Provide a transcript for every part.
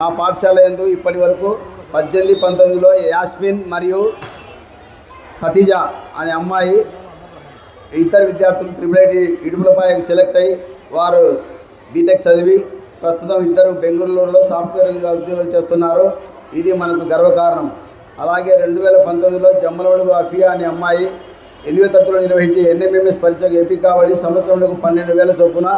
మా పాఠశాల ఎందు ఇప్పటి వరకు పద్దెనిమిది పంతొమ్మిదిలో యాస్మిన్ మరియు ఖతీజా అనే అమ్మాయి ఇద్దరు విద్యార్థులు త్రిపుల్ ఐటీ ఇడుపులపై సెలెక్ట్ అయ్యి వారు బీటెక్ చదివి ప్రస్తుతం ఇద్దరు బెంగళూరులో సాఫ్ట్వేర్గా ఉద్యోగాలు చేస్తున్నారు. ఇది మనకు గర్వకారణం. అలాగే రెండు వేల పంతొమ్మిదిలో జమ్మలవడుగు అఫియా అనే అమ్మాయి ఎనిమిది తరగతిలో నిర్వహించే ఎన్ఎంఎంఎస్ పరీక్షకు ఎంపిక కాబట్టి సంవత్సరంలో పన్నెండు వేల చొప్పున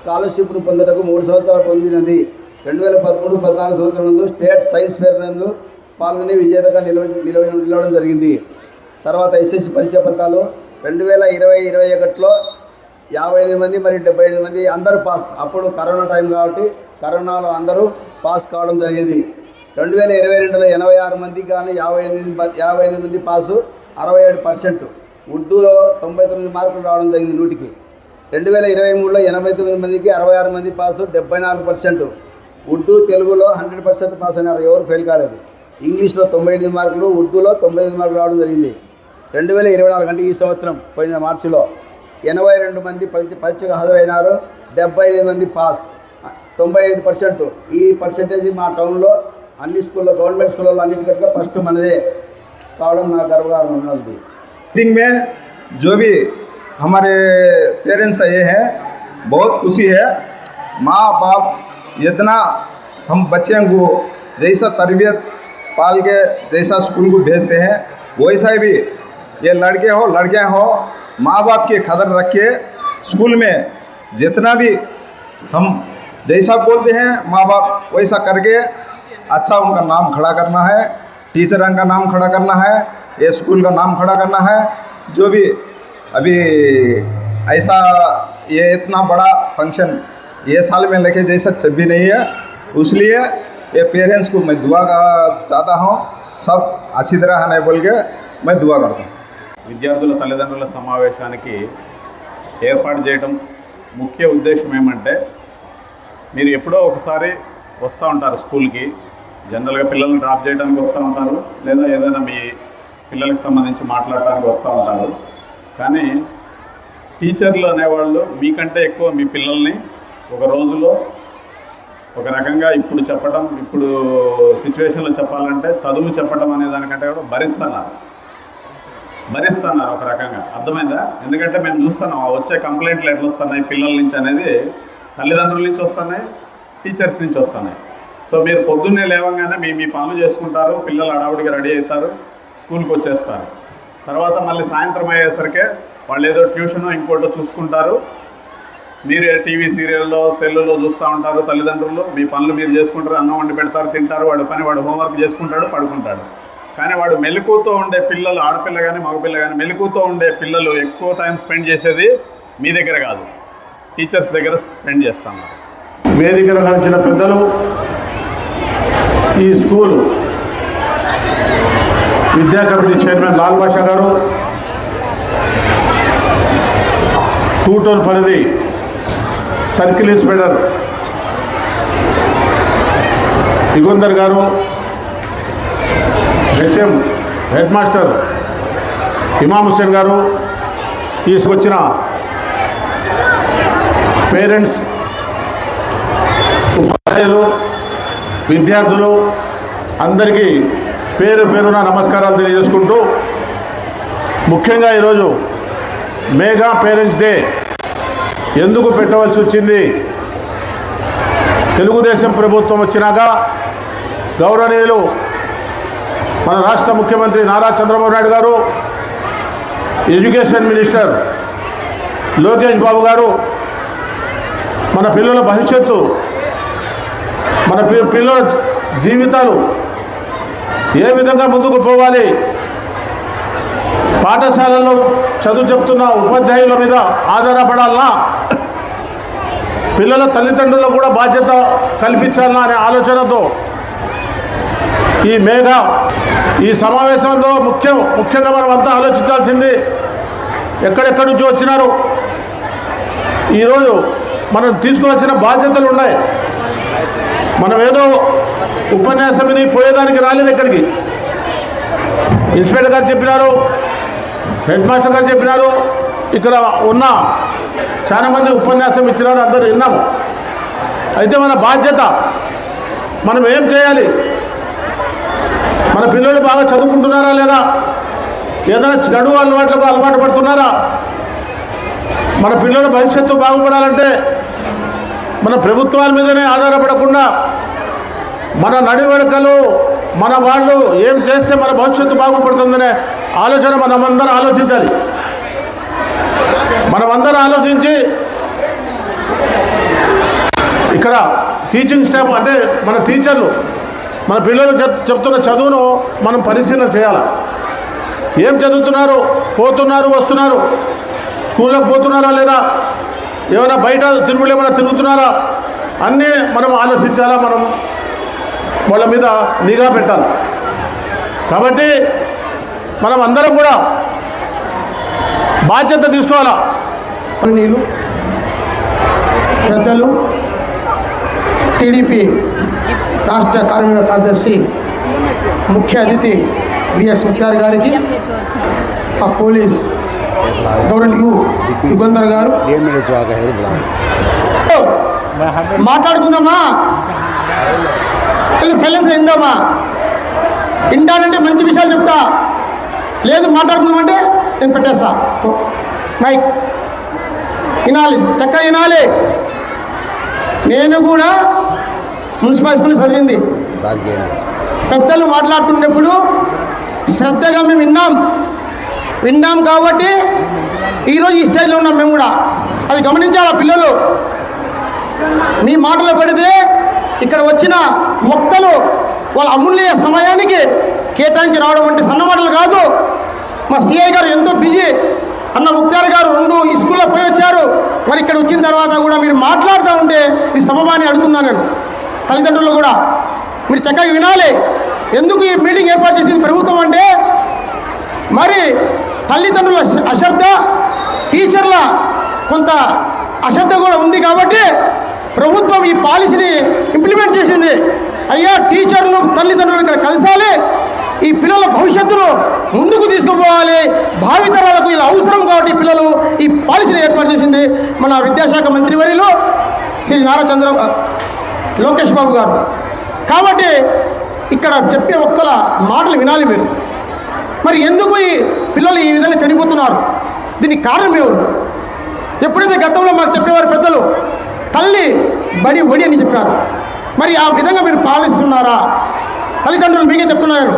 స్కాలర్షిప్ను పొందటకు మూడు సంవత్సరాలు పొందినది. రెండు వేల పదమూడు పద్నాలుగు సంవత్సరం నందు స్టేట్ సైన్స్ ఫేర్ నందు పాల్గొని విజేతగా నిలవ నిలవ నిలవడం జరిగింది. తర్వాత ఎస్ఎస్సి పరీక్ష ఫలితాలు రెండు వేల ఇరవై ఇరవై ఒకటిలో యాభై ఎనిమిది మంది మరియు డెబ్బై ఎనిమిది మంది అందరూ పాస్. అప్పుడు కరోనా టైం కాబట్టి కరోనాలో అందరూ పాస్ కావడం జరిగింది. రెండు వేల ఇరవై రెండులో ఎనభై ఆరు మంది కానీ యాభై ఎనిమిది ప- యాభై ఎనిమిది మంది పాసు అరవై ఏడు పర్సెంట్. ఉర్దూలో తొంభై తొమ్మిది మార్కులు రావడం జరిగింది నూటికి. రెండు వేల ఇరవై మూడులో ఎనభై తొమ్మిది మందికి అరవై ఆరు మంది పాసు డెబ్బై నాలుగు పర్సెంట్. ఉర్దూ తెలుగులో హండ్రెడ్ పర్సెంట్ పాస్ అయినారు ఎవరు ఫెయిల్ కాలేదు ఇంగ్లీష్లో తొంభై ఎనిమిది మార్కులు ఉర్దూలో తొంభై ఎనిమిది మార్కులు రావడం జరిగింది రెండు వేల ఇరవై నాలుగు అంటే ఈ సంవత్సరం పోయిన మార్చిలో ఎనభై రెండు మంది పరీక్ష పరీక్షకు హాజరైనారు డెబ్బై ఎనిమిది మంది పాస్ తొంభై ఐదు పర్సెంట్ ఈ పర్సెంటేజ్ మా టౌన్లో అన్ని స్కూల్లో గవర్నమెంట్ స్కూళ్ళలో అన్నిటికంటే ఫస్ట్ మనదే కావడం నా గర్వకారణంగా ఉంది मीटिंग में जो भी हमारे पेरेंट्स आए हैं बहुत खुशी है माँ बाप इतना हम बच्चे को जैसा तरबियत पाल के जैसा स्कूल को भेजते हैं, वैसा भी ये लड़के हो, लड़कियाँ हो माँ बाप की कदर रखिए, स्कूल में जितना भी हम जैसा बोलते हैं माँ बाप वैसा करके अच्छा उनका नाम खड़ा करना है, टीचर का नाम खड़ा करना है, ये स्कूल का नाम खड़ा करना है, जो भी अभी ऐसा ये इतना बड़ा फ़ंक्शन ये साल में लेके जैसा छब्बी नहीं है इसलिए ये पेरेंट्स को मैं दुआ का चाहता हूँ सब अच्छी तरह है नहीं बोल के मैं दुआ करता हूँ విద్యార్థుల తల్లిదండ్రుల సమావేశానికి ఏర్పాటు చేయడం ముఖ్య ఉద్దేశం ఏమంటే మీరు ఎప్పుడో ఒకసారి వస్తూ ఉంటారు స్కూల్కి జనరల్గా పిల్లల్ని డ్రాప్ చేయడానికి వస్తూ ఉంటారు లేదా ఏదైనా మీ పిల్లలకు సంబంధించి మాట్లాడటానికి వస్తూ ఉంటారు కానీ టీచర్లు అనేవాళ్ళు మీకంటే ఎక్కువ మీ పిల్లల్ని ఒక రోజులో ఒక రకంగా ఇప్పుడు చెప్పడం ఇప్పుడు సిచ్యువేషన్లో చెప్పాలంటే చదువు చెప్పడం అనే దానికంటే కూడా భరిస్తున్నారు. భరిస్తున్నారు ఒక రకంగా. అర్థమైందా? ఎందుకంటే మేము చూస్తున్నాం వచ్చే కంప్లైంట్లు ఎట్లా వస్తున్నాయి పిల్లల నుంచి అనేది తల్లిదండ్రుల నుంచి వస్తున్నాయి టీచర్స్ నుంచి వస్తున్నాయి. సో మీరు పొద్దున్నే లేవగానే మీ మీ పనులు చేసుకుంటారు పిల్లలు అడావుడిగా రెడీ అవుతారు స్కూల్కి వచ్చేస్తారు. తర్వాత మళ్ళీ సాయంత్రం అయ్యేసరికి వాళ్ళు ఏదో ట్యూషన్ ఇంకోటో చూసుకుంటారు మీరే టీవీ సీరియల్లో సెల్లులో చూస్తూ ఉంటారు తల్లిదండ్రులు. మీ పనులు మీరు చేసుకుంటారు అన్నం వండి పెడతారు తింటారు వాడి పని వాడు హోంవర్క్ చేసుకుంటాడు పడుకుంటాడు. కానీ వాడు మెలకుతో ఉండే పిల్లలు ఆడపిల్ల కానీ మగపిల్ల కానీ మెలకుతో ఉండే పిల్లలు ఎక్కువ టైం స్పెండ్ చేసేది మీ దగ్గర కాదు. టీచర్స్ దగ్గర స్పెండ్ చేస్తాను వేదిక నడిచిన పెద్దలు ఈ స్కూల్ విద్యా కమిటీ చైర్మన్ లాల్ బాషా గారు టూటోల్ పరిధి సర్కిల్ ఇన్స్పెక్టర్ దిగుందర్ గారు HM head master Imam Hussain గారు తీసుకొచ్చిన పేరెంట్స్ ఉపాధ్యాయులు విద్యార్థులు అందరికీ పేరు పేరున నమస్కారాలు తెలియజేసుకుంటూ ముఖ్యంగా ఈరోజు మేఘా పేరెంట్స్ డే ఎందుకు పెట్టవలసి వచ్చింది? తెలుగుదేశం ప్రభుత్వం వచ్చినాక గౌరవనీయులు మన రాష్ట్ర ముఖ్యమంత్రి నారా చంద్రబాబు నాయుడు గారు ఎడ్యుకేషన్ మినిస్టర్ లోకేష్ బాబు గారు మన పిల్లల భవిష్యత్తు మన పి- పిల్లల జీవితాలు ఏ విధంగా ముందుకు పోవాలి? పాఠశాలలో చదువు చెప్తున్న ఉపాధ్యాయుల మీద ఆధారపడాలన్నా పిల్లల తల్లిదండ్రులకు కూడా బాధ్యత కల్పించాలనే అనే ఆలోచనతో ఈ మేఘ ఈ సమావేశంలో ముఖ్యం ముఖ్యంగా మనం అంతా ఆలోచించాల్సింది ఎక్కడెక్కడి నుంచి వచ్చినారు? ఈరోజు మనం తీసుకోవాల్సిన బాధ్యతలు ఉన్నాయి. మనం ఏదో ఉపన్యాసం విని పోయేదానికి రాలేదు ఎక్కడికి? ఇన్స్పెక్టర్ గారు చెప్పినారు హెడ్ మాస్టర్ గారు చెప్పినారు ఇక్కడ ఉన్న చాలా మంది ఉపన్యాసం ఇచ్చినారు అందరూ విన్నాము. అయితే మన బాధ్యత మనం ఏం చేయాలి? మన పిల్లలు బాగా చదువుకుంటున్నారా లేదా? ఏదైనా చెడు అలవాట్లకు అలవాటు పడుతున్నారా? మన పిల్లల భవిష్యత్తు బాగుపడాలంటే మన ప్రభుత్వాల మీదనే ఆధారపడకుండా మన నడివడకలు మన వాళ్ళు ఏం చేస్తే మన భవిష్యత్తు బాగుపడుతుందనే ఆలోచన మనమందరం ఆలోచించాలి. మనమందరం ఆలోచించి ఇక్కడ టీచింగ్ స్టాఫ్ అంటే మన టీచర్లు మన పిల్లలు చెప్తున్న చదువును మనం పరిశీలన చేయాలి? ఏం చదువుతున్నారు? పోతున్నారు వస్తున్నారు? స్కూళ్ళకు పోతున్నారా లేదా? ఏమైనా బయట తిరుగులు ఏమైనా తిరుగుతున్నారా? అన్నీ మనం ఆలోచించాలా? మనం వాళ్ళ మీద నిఘా పెట్టాలి? కాబట్టి మనం అందరం కూడా బాధ్యత తీసుకోవాలా? నీళ్ళు పెద్దలు టీడీపీ రాష్ట్ర కార్మిక కార్యదర్శి ముఖ్య అతిథి విఎస్ ముత్యార్ గారికి ఆ పోలీస్ గౌరవర్ గారు. మాట్లాడుకుందామా? సైలెన్స్ అయిందామా వింటానంటే మంచి విషయాలు చెప్తా. లేదు మాట్లాడుకుందామంటే నేను పెట్టేస్తా. మైక్. వినాలి చక్కగా వినాలి నేను కూడా మున్సిపల్ స్కూల్ చదివింది. పెద్దలు మాట్లాడుతున్నప్పుడు శ్రద్ధగా మేము విన్నాం. విన్నాం కాబట్టి ఈరోజు ఈ స్టేజ్లో ఉన్నాం మేము కూడా. అది గమనించాలి పిల్లలు? మీ మాటలు పెడితే ఇక్కడ వచ్చిన మొక్కలు వాళ్ళ అమూల్య సమయానికి కేటాయించి రావడం వంటి సన్నమాటలు కాదు. మా సిఐ గారు ఎంతో బిజీ. అన్న ముక్తారు గారు రెండు పోయి వచ్చారు. మరి ఇక్కడ వచ్చిన తర్వాత కూడా మీరు మాట్లాడుతూ ఉంటే ఇది సమమాని అడుగుతున్నాను నేను తల్లిదండ్రులు కూడా. మీరు చక్కగా వినాలి. ఎందుకు ఈ మీటింగ్ ఏర్పాటు చేసింది ప్రభుత్వం అంటే మరి తల్లిదండ్రుల అశ్రద్ధ టీచర్ల కొంత అశ్రద్ధ కూడా ఉంది కాబట్టి ప్రభుత్వం ఈ పాలసీని ఇంప్లిమెంట్ చేసింది. అయ్యా టీచర్లు తల్లిదండ్రులు ఇక్కడ కలిసాలి. ఈ పిల్లల భవిష్యత్తును ముందుకు తీసుకుపోవాలి. భావితరాలకు ఇలా అవసరం కాబట్టి పిల్లలు ఈ పాలసీని ఏర్పాటు చేసింది మన విద్యాశాఖ మంత్రివర్యులు శ్రీ నారా చంద్ర లోకేష్ బాబు గారు. కాబట్టి ఇక్కడ చెప్పే ఒక్కల మాటలు వినాలి మీరు. మరి ఎందుకు ఈ పిల్లలు ఈ విధంగా చనిపోతున్నారు? దీనికి కారణం ఎవరు? ఎప్పుడైతే గతంలో మాకు చెప్పేవారు పెద్దలు తల్లి బడి ఒడి అని చెప్పారు. మరి ఆ విధంగా మీరు పాలిస్తున్నారా? తల్లిదండ్రులు మీకే చెప్తున్నారు.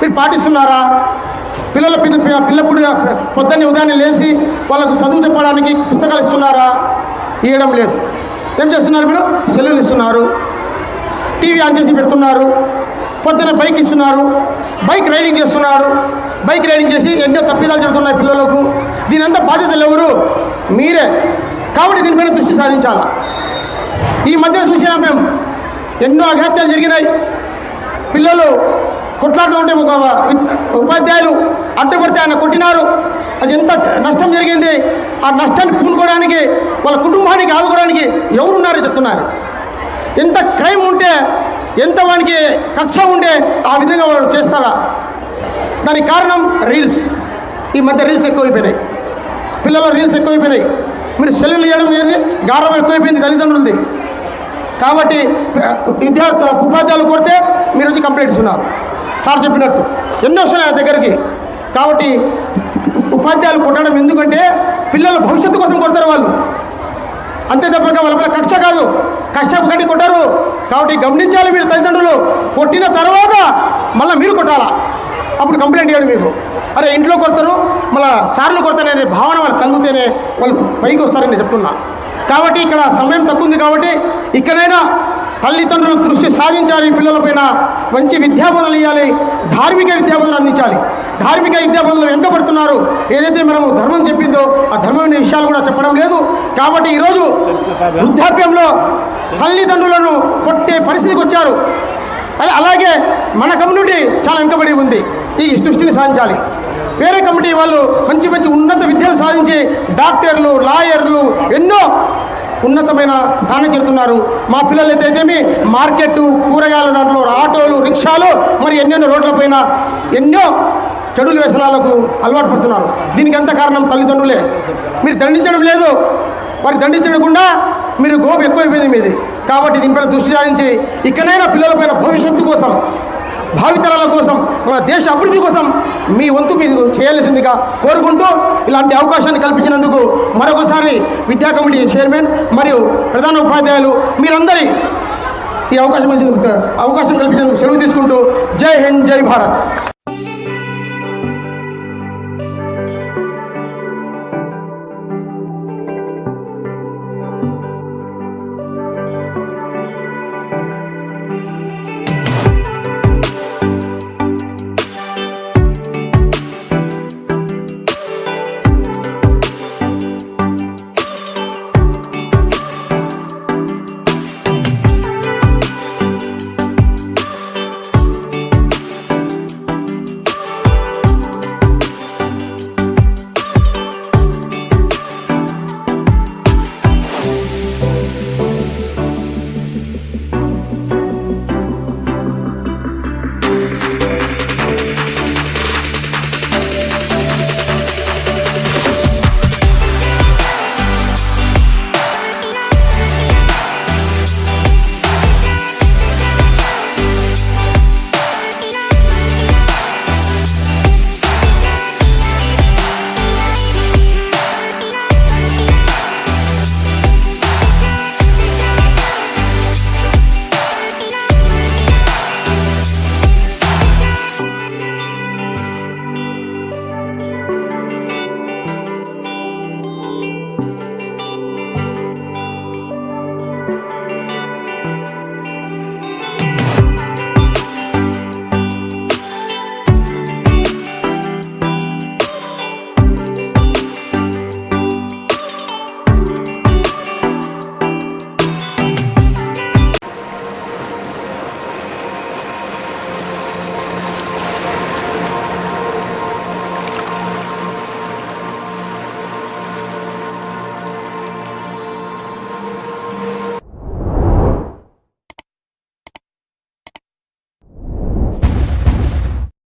మీరు పాటిస్తున్నారా? పిల్లల పిల్ల పిల్లప్పుడు పొద్దున్నే ఉదయాన్నే లేచి వాళ్ళకు చదువు చెప్పడానికి పుస్తకాలు ఇస్తున్నారా? ఇవ్వడం లేదు. ఏం చేస్తున్నారు మీరు? సెల్లులు ఇస్తున్నారు. టీవీ ఆన్ చేసి పెడుతున్నారు. పొద్దున బైక్ ఇస్తున్నారు. బైక్ రైడింగ్ చేస్తున్నారు. బైక్ రైడింగ్ చేసి ఎన్నో తప్పిదాలు జరుగుతున్నాయి పిల్లలకు. దీని అంతా బాధ్యతలు ఎవరు? మీరే. కాబట్టి దీనిపైన దృష్టి సాధించాలా? ఈ మధ్యన చూసినా మేము ఎన్నో అఘాత్యాలు జరిగినాయి. పిల్లలు కొట్లాడుతూ ఉంటే ఒక ఉపాధ్యాయులు అడ్డుపడితే ఆయన కొట్టినారు. అది ఎంత నష్టం జరిగింది. ఆ నష్టాన్ని పూనుకోవడానికి వాళ్ళ కుటుంబానికి ఆదుకోవడానికి ఎవరున్నారో చెప్తున్నారు. ఎంత క్రైమ్ ఉంటే ఎంత వానికి కక్ష ఉంటే ఆ విధంగా వాళ్ళు చేస్తారా? దానికి కారణం రీల్స్. ఈ మధ్య రీల్స్ ఎక్కువైపోయినాయి. పిల్లల రీల్స్ ఎక్కువైపోయినాయి. మీరు సెల్లులు ఇవ్వడం ఏది? గారం ఎక్కువైపోయింది తల్లిదండ్రులది కాబట్టి విద్యార్థి ఉపాధ్యాయులు కొడితే మీరు వచ్చి కంప్లైంట్స్ ఉన్నారు సార్ చెప్పినట్టు ఎన్నో వస్తున్నాయి ఆ దగ్గరికి. కాబట్టి ఉపాధ్యాయులు కొట్టడం ఎందుకంటే పిల్లల భవిష్యత్తు కోసం కొడతారు వాళ్ళు. అంతే తప్ప వాళ్ళ కక్ష కాదు. కక్ష కట్టి కొట్టారు. కాబట్టి గమనించాలి మీరు తల్లిదండ్రులు. కొట్టిన తర్వాత మళ్ళీ మీరు కొట్టాలా? అప్పుడు కంప్లైంట్ ఇవ్వండి మీకు. అరే ఇంట్లో కొడతారు మళ్ళీ సార్లు కొడతారనే భావన వాళ్ళు కలిగితేనే వాళ్ళు పైకి వస్తారని చెప్తున్నా. కాబట్టి ఇక్కడ సమయం తక్కువ ఉంది కాబట్టి ఇక్కడైనా తల్లిదండ్రులు దృష్టి సాధించాలి పిల్లలపైన మంచి విద్యాబోధనలు ఇవ్వాలి ధార్మిక విద్యాబోధనలు అందించాలి. ధార్మిక విద్యాబోధనలు వెంటబడుతున్నారు ఏదైతే మనము ధర్మం చెప్పిందో ఆ ధర్మమైన విషయాలు కూడా చెప్పడం లేదు. కాబట్టి ఈరోజు వృద్ధాప్యంలో తల్లిదండ్రులను కొట్టే పరిస్థితికి వచ్చారు. అలాగే మన కమ్యూనిటీ చాలా వెనుకబడి ఉంది. ఈ దృష్టిని సాధించాలి. వేరే కమిటీ వాళ్ళు మంచి మంచి ఉన్నత విద్యలు సాధించి డాక్టర్లు లాయర్లు ఎన్నో ఉన్నతమైన స్థానం చేరుతున్నారు. మా పిల్లలు అయితేమి మార్కెట్ కూరగాయల దాంట్లో ఆటోలు రిక్షాలు మరి ఎన్నెన్నో రోడ్లపైన ఎన్నో చెడుల వ్యసనాలకు అలవాటు పడుతున్నారు. దీనికి ఎంత కారణం తల్లిదండ్రులే? మీరు దండించడం లేదు. వారికి దండించకుండా మీరు గోపు ఎక్కువైపోయింది మీది. కాబట్టి దీనిపైన దృష్టి సారించి ఇకనైనా పిల్లలపైన భవిష్యత్తు కోసం భావితరాల కోసం మన దేశ అభివృద్ధి కోసం మీ వంతు మీరు చేయాల్సిందిగా కోరుకుంటూ ఇలాంటి అవకాశాన్ని కల్పించినందుకు మరొకసారి విద్యా కమిటీ చైర్మన్ మరియు ప్రధాన ఉపాధ్యాయులు మీరందరి ఈ అవకాశం అవకాశం కల్పించినందుకు సెలవు తీసుకుంటూ జై హింద్ జై భారత్.